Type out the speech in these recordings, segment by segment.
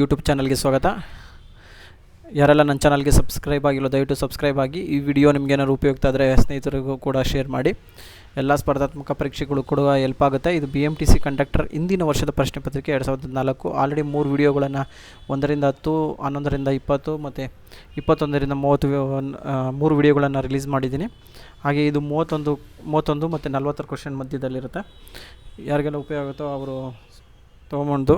YouTube ಚಾನಲ್ಗೆ ಸ್ವಾಗತ. ಯಾರೆಲ್ಲ ನನ್ನ ಚಾನಲ್ಗೆ ಸಬ್ಸ್ಕ್ರೈಬ್ ಆಗಿಲ್ಲ, ದಯವಿಟ್ಟು ಸಬ್ಸ್ಕ್ರೈಬ್ ಆಗಿ. ಈ ವಿಡಿಯೋ ನಿಮಗೇನಾದ್ರು ಉಪಯುಕ್ತ ಆದರೆ ಸ್ನೇಹಿತರಿಗೂ ಕೂಡ ಶೇರ್ ಮಾಡಿ. ಎಲ್ಲ ಸ್ಪರ್ಧಾತ್ಮಕ ಪರೀಕ್ಷೆಗಳು ಕೂಡ ಹೆಲ್ಪ್ ಆಗುತ್ತೆ. ಇದು B M T C conductor ಇಂದಿನ ವರ್ಷದ ಪ್ರಶ್ನೆ ಪತ್ರಿಕೆ ಎರಡು ಸಾವಿರದ ನಾಲ್ಕು. ಆಲ್ರೆಡಿ ಮೂರು ವಿಡಿಯೋಗಳನ್ನು ಒಂದರಿಂದ ಹತ್ತು, ಹನ್ನೊಂದರಿಂದ ಇಪ್ಪತ್ತು ಮತ್ತು ಇಪ್ಪತ್ತೊಂದರಿಂದ ಮೂವತ್ತು ಮೂರು ವಿಡಿಯೋಗಳನ್ನು ರಿಲೀಸ್ ಮಾಡಿದ್ದೀನಿ. ಹಾಗೆ ಇದು ಮೂವತ್ತೊಂದು ಮೂವತ್ತೊಂದು ಮತ್ತು ನಲ್ವತ್ತರ ಕ್ವಶನ್ ಮಧ್ಯದಲ್ಲಿರುತ್ತೆ. ಯಾರಿಗೆಲ್ಲ ಉಪಯೋಗ ಆಗುತ್ತೋ ಅವರು ತೊಗೊಂಬಂದು.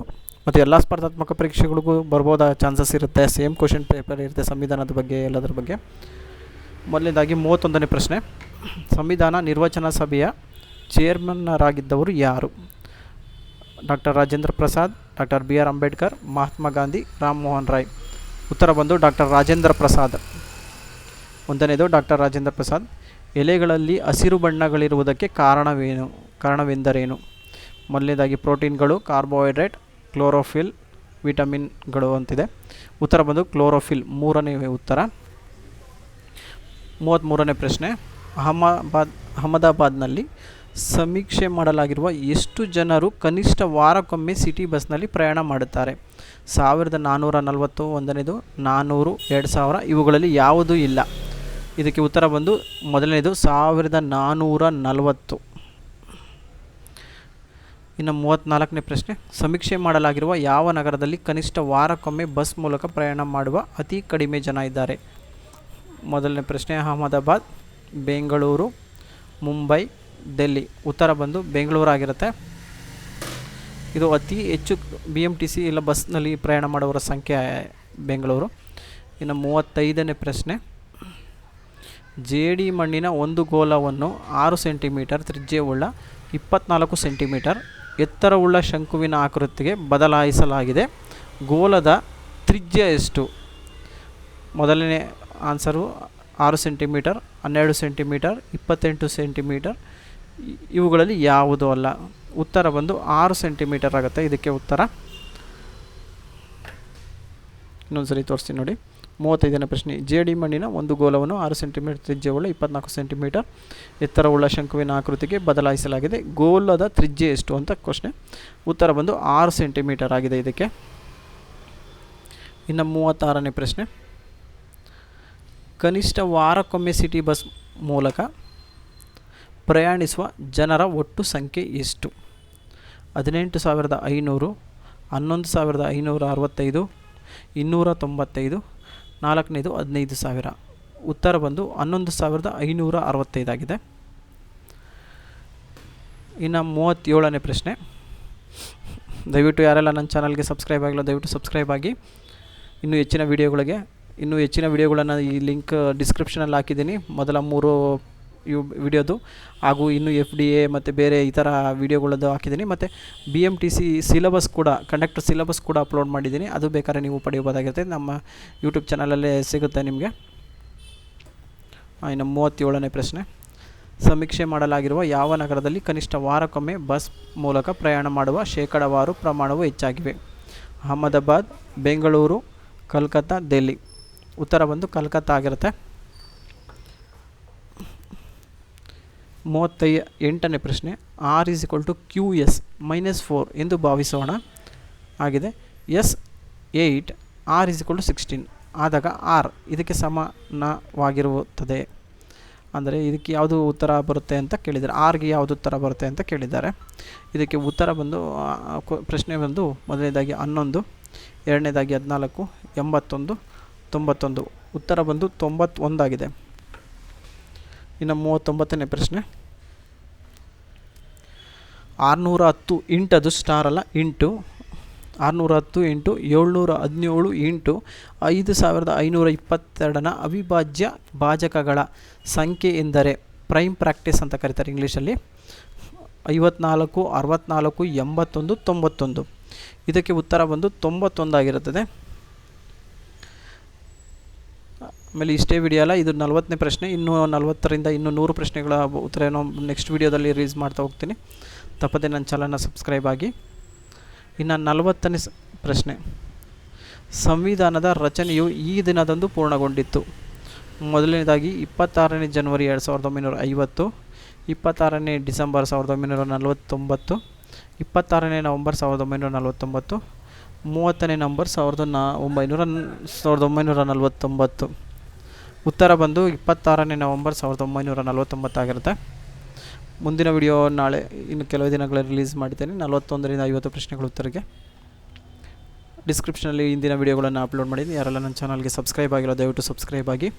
ಮತ್ತು ಎಲ್ಲ ಸ್ಪರ್ಧಾತ್ಮಕ ಪರೀಕ್ಷೆಗಳಿಗೂ ಬರ್ಬೋದ ಚಾನ್ಸಸ್ ಇರುತ್ತೆ. ಸೇಮ್ ಕ್ವಶನ್ ಪೇಪರ್ ಇರುತ್ತೆ ಸಂವಿಧಾನದ ಬಗ್ಗೆ, ಎಲ್ಲದರ ಬಗ್ಗೆ. ಮೊದಲನೇದಾಗಿ ಮೂವತ್ತೊಂದನೇ ಪ್ರಶ್ನೆ. ಸಂವಿಧಾನ ನಿರ್ವಚನ ಸಭೆಯ ಚೇರ್ಮನ್ನರಾಗಿದ್ದವರು ಯಾರು? Doctor Rajendra Prasad, doctor B R Ambedkar, Mahatma Gandhi, Ram Mohan Roy. ಉತ್ತರ ಬಂದು ಡಾಕ್ಟರ್ ರಾಜೇಂದ್ರ ಪ್ರಸಾದ್. ಒಂದನೇದು ಡಾಕ್ಟರ್ ರಾಜೇಂದ್ರ ಪ್ರಸಾದ್. ಎಲೆಗಳಲ್ಲಿ ಹಸಿರು ಬಣ್ಣಗಳಿರುವುದಕ್ಕೆ ಕಾರಣವೇನು? ಕಾರಣವೆಂದರೇನು? ಮೊದಲನೇದಾಗಿ ಪ್ರೋಟೀನ್ಗಳು, ಕಾರ್ಬೋಹೈಡ್ರೇಟ್ ಕ್ಲೋರೋಫಿಲ್ ವಿಟಮಿನ್ಗಳು ಅಂತಿದೆ. ಉತ್ತರ ಬಂದು ಕ್ಲೋರೋಫಿಲ್ ಮೂರನೇ ಉತ್ತರ. ಮೂವತ್ತ್ಮೂರನೇ ಪ್ರಶ್ನೆ. ಅಹಮದಾಬಾದ್, ಅಹಮದಾಬಾದ್ನಲ್ಲಿ ಸಮೀಕ್ಷೆ ಮಾಡಲಾಗಿರುವ ಎಷ್ಟು ಜನರು ಕನಿಷ್ಠ ವಾರಕ್ಕೊಮ್ಮೆ ಸಿಟಿ ಬಸ್ನಲ್ಲಿ ಪ್ರಯಾಣ ಮಾಡುತ್ತಾರೆ? ಸಾವಿರದ ನಾನ್ನೂರ ನಲವತ್ತು ಒಂದನೇದು ನಾನ್ನೂರು ಎರಡು ಸಾವಿರ, ಇವುಗಳಲ್ಲಿ ಯಾವುದೂ ಇಲ್ಲ. ಇದಕ್ಕೆ ಉತ್ತರ ಬಂದು, ಮೊದಲನೇದು, ಸಾವಿರದ ನಾನ್ನೂರ ನಲವತ್ತು. ಇನ್ನು ಮೂವತ್ತ್ನಾಲ್ಕನೇ ಪ್ರಶ್ನೆ. ಸಮೀಕ್ಷೆ ಮಾಡಲಾಗಿರುವ ಯಾವ ನಗರದಲ್ಲಿ ಕನಿಷ್ಠ ವಾರಕ್ಕೊಮ್ಮೆ ಬಸ್ ಮೂಲಕ ಪ್ರಯಾಣ ಮಾಡುವ ಅತಿ ಕಡಿಮೆ ಜನ ಇದ್ದಾರೆ? ಮೊದಲನೇ ಪ್ರಶ್ನೆ, ಅಹಮದಾಬಾದ್, ಬೆಂಗಳೂರು, ಮುಂಬೈ ಡೆಲ್ಲಿ ಉತ್ತರ ಬಂದು ಬೆಂಗಳೂರು ಆಗಿರುತ್ತೆ. ಇದು ಅತಿ ಹೆಚ್ಚು ಬಿ ಎಂ ಟಿ ಸಿ ಇಲ್ಲ ಬಸ್ನಲ್ಲಿ ಪ್ರಯಾಣ ಮಾಡುವವರ ಸಂಖ್ಯೆ ಬೆಂಗಳೂರು. ಇನ್ನು ಮೂವತ್ತೈದನೇ ಪ್ರಶ್ನೆ. ಜೇಡಿ ಮಣ್ಣಿನ ಒಂದು ಗೋಲವನ್ನು ಆರು ಸೆಂಟಿಮೀಟರ್, ತ್ರಿಜ್ಯವುಳ್ಳ ಇಪ್ಪತ್ನಾಲ್ಕು ಸೆಂಟಿಮೀಟರ್ ಎತ್ತರವುಳ್ಳ ಶಂಕುವಿನ ಆಕೃತಿಗೆ ಬದಲಾಯಿಸಲಾಗಿದೆ. ಗೋಲದ ತ್ರಿಜ್ಯ ಎಷ್ಟು? ಮೊದಲನೇ ಆನ್ಸರು ಆರು ಸೆಂಟಿಮೀಟರ್ ಹನ್ನೆರಡು ಸೆಂಟಿಮೀಟರ್ ಇಪ್ಪತ್ತೆಂಟು ಸೆಂಟಿಮೀಟರ್ ಇವುಗಳಲ್ಲಿ ಯಾವುದೂ ಅಲ್ಲ? ಉತ್ತರ ಬಂದು ಆರು ಸೆಂಟಿಮೀಟರ್ ಆಗುತ್ತೆ. ಇದಕ್ಕೆ ಉತ್ತರ. ಇನ್ನೊಂದು ಸರಿ ತೋರಿಸ್ತೀನಿ ನೋಡಿ. ಮೂವತ್ತೈದನೇ ಪ್ರಶ್ನೆ. ಜೇಡಿ ಮಣ್ಣಿನ ಒಂದು ಗೋಲವನ್ನು ಆರು ಸೆಂಟಿಮೀಟರ್ ತ್ರಿಜ್ಯವುಳ್ಳ ಇಪ್ಪತ್ನಾಲ್ಕು ಸೆಂಟಿಮೀಟರ್ ಎತ್ತರವುಳ್ಳ ಶಂಕುವಿನ ಆಕೃತಿಗೆ ಬದಲಾಯಿಸಲಾಗಿದೆ. ಗೋಲದ ತ್ರಿಜ್ಯ ಎಷ್ಟು ಅಂತ ಪ್ರಶ್ನೆ. ಉತ್ತರ ಬಂದು ಆರು ಸೆಂಟಿಮೀಟರ್ ಆಗಿದೆ ಇದಕ್ಕೆ. ಇನ್ನು ಮೂವತ್ತಾರನೇ ಪ್ರಶ್ನೆ. ಕನಿಷ್ಠ ವಾರಕ್ಕೊಮ್ಮೆ ಸಿಟಿ ಬಸ್ ಮೂಲಕ ಪ್ರಯಾಣಿಸುವ ಜನರ ಒಟ್ಟು ಸಂಖ್ಯೆ ಎಷ್ಟು? ಹದಿನೆಂಟು ಸಾವಿರದ ಐನೂರು, ಹನ್ನೊಂದು ಸಾವಿರದ ಐನೂರ ಅರವತ್ತೈದು, ಇನ್ನೂರ ತೊಂಬತ್ತೈದು ನಾಲ್ಕನೇದು ಹದಿನೈದು ಸಾವಿರ. ಉತ್ತರ ಬಂದು ಹನ್ನೊಂದು ಸಾವಿರದ ಐನೂರ ಅರವತ್ತೈದಾಗಿದೆ. ಇನ್ನು ಮೂವತ್ತೇಳನೇ ಪ್ರಶ್ನೆ. ದಯವಿಟ್ಟು ಯಾರೆಲ್ಲ ನನ್ನ ಚಾನಲ್ಗೆ ಸಬ್ಸ್ಕ್ರೈಬ್ ಆಗಿಲ್ಲ, ದಯವಿಟ್ಟು ಸಬ್ಸ್ಕ್ರೈಬ್ ಆಗಿ. ಇನ್ನೂ ಹೆಚ್ಚಿನ ವೀಡಿಯೋಗಳಿಗೆ, ಇನ್ನೂ ಹೆಚ್ಚಿನ ವೀಡಿಯೋಗಳನ್ನು ಈ ಲಿಂಕ್ ಡಿಸ್ಕ್ರಿಪ್ಷನಲ್ಲಿ ಹಾಕಿದ್ದೀನಿ. ಮೊದಲ ಮೂರು ಇವು ವಿಡಿಯೋದು. ಹಾಗೂ ಇನ್ನು ಎಫ್ ಡಿ ಎ ಮತ್ತು ಬೇರೆ ಇತರ ವೀಡಿಯೋಗಳದ್ದು ಹಾಕಿದ್ದೀನಿ. ಮತ್ತು B M T C syllabus ಕೂಡ ಕಂಡಕ್ಟರ್ ಸಿಲಬಸ್ ಕೂಡ ಅಪ್ಲೋಡ್ ಮಾಡಿದ್ದೀನಿ. ಅದು ಬೇಕಾದ್ರೆ ನೀವು ಪಡೆಯಬಹುದಾಗಿರುತ್ತೆ. ನಮ್ಮ ಯೂಟ್ಯೂಬ್ ಚಾನಲಲ್ಲೇ ಸಿಗುತ್ತೆ ನಿಮಗೆ. ಇನ್ನು ಮೂವತ್ತೇಳನೇ ಪ್ರಶ್ನೆ. ಸಮೀಕ್ಷೆ ಮಾಡಲಾಗಿರುವ ಯಾವ ನಗರದಲ್ಲಿ ಕನಿಷ್ಠ ವಾರಕ್ಕೊಮ್ಮೆ ಬಸ್ ಮೂಲಕ ಪ್ರಯಾಣ ಮಾಡುವ ಶೇಕಡಾವಾರು ಪ್ರಮಾಣವು ಹೆಚ್ಚಾಗಿವೆ? ಅಹಮದಾಬಾದ್, ಬೆಂಗಳೂರು, ಕಲ್ಕತ್ತಾ, ದೆಲ್ಲಿ? ಉತ್ತರ ಬಂದು ಕಲ್ಕತ್ತಾ ಆಗಿರುತ್ತೆ. ಮೂವತ್ತೈ ಎಂಟನೇ ಪ್ರಶ್ನೆ R is equal to Q S minus four ಎಂದು ಭಾವಿಸೋಣ. ಆಗಿದೆ. S eight R is equal to sixteen ಆದಾಗ ಆರ್ ಇದಕ್ಕೆ ಸಮಾನವಾಗಿರುತ್ತದೆ ಅಂದರೆ ಇದಕ್ಕೆ ಯಾವುದು ಉತ್ತರ ಬರುತ್ತೆ ಅಂತ ಕೇಳಿದ್ದಾರೆ. ಆರ್ಗೆ ಯಾವುದು ಉತ್ತರ ಬರುತ್ತೆ ಅಂತ ಕೇಳಿದ್ದಾರೆ. ಇದಕ್ಕೆ ಉತ್ತರ ಬಂದು ಪ್ರಶ್ನೆ ಬಂದು ಮೊದಲನೇದಾಗಿ ಹನ್ನೊಂದು, ಎರಡನೇದಾಗಿ ಹದಿನಾಲ್ಕು, ಎಂಬತ್ತೊಂದು, ತೊಂಬತ್ತೊಂದು. ಉತ್ತರ ಬಂದು ತೊಂಬತ್ತೊಂದಾಗಿದೆ. ಇನ್ನು ಮೂವತ್ತೊಂಬತ್ತನೇ ಪ್ರಶ್ನೆ. ಆರುನೂರ ಹತ್ತು ಇಂಟದು ಸ್ಟಾರ್ ಅಲ್ಲ, ಇಂಟು. ಆರುನೂರ ಹತ್ತು ಇಂಟು ಏಳ್ನೂರ ಹದಿನೇಳು ಇಂಟು ಐದು ಸಾವಿರದ ಐನೂರ ಇಪ್ಪತ್ತೆರಡನ ಅವಿಭಾಜ್ಯ ಭಾಜಕಗಳ ಸಂಖ್ಯೆ ಎಂದರೆ ಪ್ರೈಮ್ ಪ್ರಾಕ್ಟೀಸ್ ಅಂತ ಕರೀತಾರೆ ಇಂಗ್ಲೀಷಲ್ಲಿ. ಐವತ್ನಾಲ್ಕು, ಅರವತ್ನಾಲ್ಕು, ಎಂಬತ್ತೊಂದು, ತೊಂಬತ್ತೊಂದು. ಇದಕ್ಕೆ ಉತ್ತರ ಬಂದು ತೊಂಬತ್ತೊಂದಾಗಿರುತ್ತದೆ ಆಮೇಲೆ ಇಷ್ಟೇ ವಿಡಿಯೋ ಅಲ್ಲ ಇದು ನಲವತ್ತನೇ ಪ್ರಶ್ನೆ, ಇನ್ನೂ ನಲವತ್ತರಿಂದ ಇನ್ನೂ ನೂರು ಪ್ರಶ್ನೆಗಳ ಉತ್ತರ ಏನೋ ನೆಕ್ಸ್ಟ್ ವಿಡಿಯೋದಲ್ಲಿ ರಿಲೀಸ್ ಮಾಡ್ತಾ ಹೋಗ್ತೀನಿ. ತಪ್ಪದೆ ನನ್ನ ಚಾನಲ್ನ ಸಬ್ಸ್ಕ್ರೈಬ್ ಆಗಿ. ಇನ್ನು ನಲವತ್ತನೇ ಪ್ರಶ್ನೆ. ಸಂವಿಧಾನದ ರಚನೆಯು ಈ ದಿನದಂದು ಪೂರ್ಣಗೊಂಡಿತ್ತು. ಮೊದಲನೇದಾಗಿ ಇಪ್ಪತ್ತಾರನೇ ಜನವರಿ ಎರಡು ಸಾವಿರದ ಒಂಬೈನೂರ ಐವತ್ತು, ಇಪ್ಪತ್ತಾರನೇ ಡಿಸೆಂಬರ್ ಸಾವಿರದ ಒಂಬೈನೂರ ನಲವತ್ತೊಂಬತ್ತು, ಇಪ್ಪತ್ತಾರನೇ ನವಂಬರ್ ಸಾವಿರದ ಒಂಬೈನೂರ ನಲವತ್ತೊಂಬತ್ತು, ಮೂವತ್ತನೇ ನಂಬರ್ ಸಾವಿರದ ನಾ, ಒಂಬೈನೂರ, ಸಾವಿರದ ಒಂಬೈನೂರ ನಲವತ್ತೊಂಬತ್ತು. ಉತ್ತರ ಬಂದು ಇಪ್ಪತ್ತಾರನೇ ನವಂಬರ್ ಸಾವಿರದ ಒಂಬೈನೂರ ನಲವತ್ತೊಂಬತ್ತಾಗಿರುತ್ತೆ ಮುಂದಿನ ವಿಡಿಯೋ ನಾಳೆ, ಇನ್ನು ಕೆಲವು ದಿನಗಳಲ್ಲಿ ರಿಲೀಸ್ ಮಾಡಿದ್ದೇನೆ. ನಲವತ್ತೊಂದರಿಂದ ಐವತ್ತು ಪ್ರಶ್ನೆಗಳ ಉತ್ತರಕ್ಕೆ. ಡಿಸ್ಕ್ರಿಪ್ಷನಲ್ಲಿ ಇಂದಿನ ವಿಡಿಯೋಗಳನ್ನು ಅಪ್ಲೋಡ್ ಮಾಡಿದ್ದೀನಿ. ಯಾರೆಲ್ಲ ನನ್ನ ಚಾನಲ್ಗೆ ಸಬ್ಸ್ಕ್ರೈಬ್ ಆಗಿಲ್ಲ, ದಯವಿಟ್ಟು ಸಬ್ಸ್ಕ್ರೈಬ್ ಆಗಿ.